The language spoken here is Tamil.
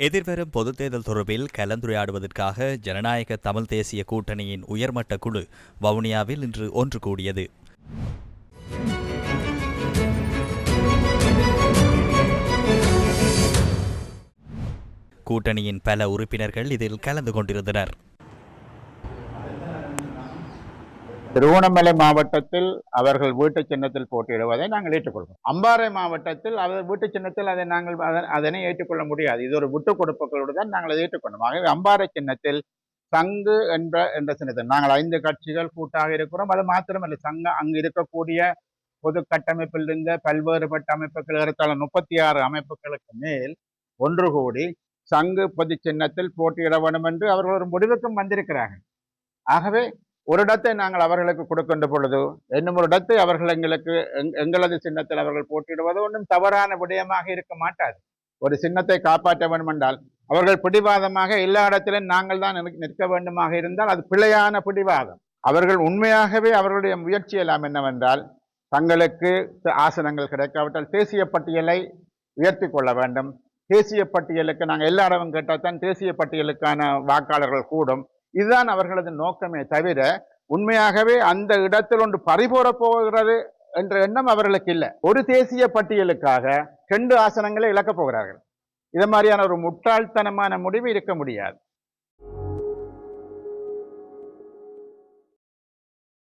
எதிர்வரும் பொதுத் தேர்தல் தொடர்பில் கலந்துரையாடுவதற்காக ஜனநாயக தமிழ் தேசிய கூட்டணியின் உயர்மட்ட குழு வவுனியாவில் இன்று ஒன்று கூடியது. கூட்டணியின் பல உறுப்பினர்கள் இதில் கலந்து கொண்டிருந்தனர். திருவண்ணாமலை மாவட்டத்தில் அவர்கள் வீட்டு சின்னத்தில் போட்டியிடுவதை நாங்கள் ஏற்றுக்கொள்வோம் அம்பாறை மாவட்டத்தில் அவர் வீட்டு சின்னத்தில் அதை நாங்கள் அதனை ஏற்றுக்கொள்ள முடியாது. இது ஒரு விட்டு கொடுப்புகளோடு தான் நாங்கள் அதை ஏற்றுக்கொண்டோம். ஆகவே அம்பாறை சின்னத்தில் சங்கு என்ற என்ற சின்னத்தில் நாங்கள் ஐந்து கட்சிகள் கூட்டாக இருக்கிறோம். அது மாத்திரமல்ல சங்க அங்கு இருக்கக்கூடிய பொது கட்டமைப்பில் இருந்த பல்வேறுபட்ட அமைப்புகள் ஏறத்தாழ முப்பத்தி ஆறு அமைப்புகளுக்கு மேல் ஒன்று கூடி சங்கு பொது சின்னத்தில் போட்டியிட வேண்டும் என்று அவர்கள் ஒரு முடிவுக்கும் வந்திருக்கிறார்கள். ஆகவே ஒரு இடத்தை நாங்கள் அவர்களுக்கு கொடுக்கின்ற பொழுது இன்னும் ஒரு இடத்தை அவர்கள் எங்களுக்கு எங்- எங்களது சின்னத்தில் அவர்கள் போட்டியிடுவது ஒன்றும் தவறான விடயமாக இருக்க மாட்டாது. ஒரு சின்னத்தை காப்பாற்ற வேண்டும் என்றால் அவர்கள் பிடிவாதமாக எல்லா இடத்திலும் நாங்கள் தான் எனக்கு நிற்க வேண்டுமாக இருந்தால் அது பிழையான பிடிவாதம். அவர்கள் உண்மையாகவே அவர்களுடைய முயற்சி எல்லாம் என்னவென்றால் தங்களுக்கு ஆசனங்கள் கிடைக்காவிட்டால் தேசிய பட்டியலை உயர்த்தி கொள்ள வேண்டும். தேசிய பட்டியலுக்கு நாங்கள் எல்லா இடமும் கேட்டால் தான் தேசிய பட்டியலுக்கான வாக்காளர்கள் கூடும். இதுதான் அவர்களது நோக்கமே தவிர உண்மையாகவே அந்த இடத்தில் ஒன்று பறிபோற போகிறது என்ற எண்ணம் அவர்களுக்கு இல்லை. ஒரு தேசிய பட்டியலுக்காக ரெண்டு ஆசனங்களை இழக்கப் போகிறார்கள். இது மாதிரியான ஒரு முட்டாள்தனமான முடிவு இருக்க முடியாது.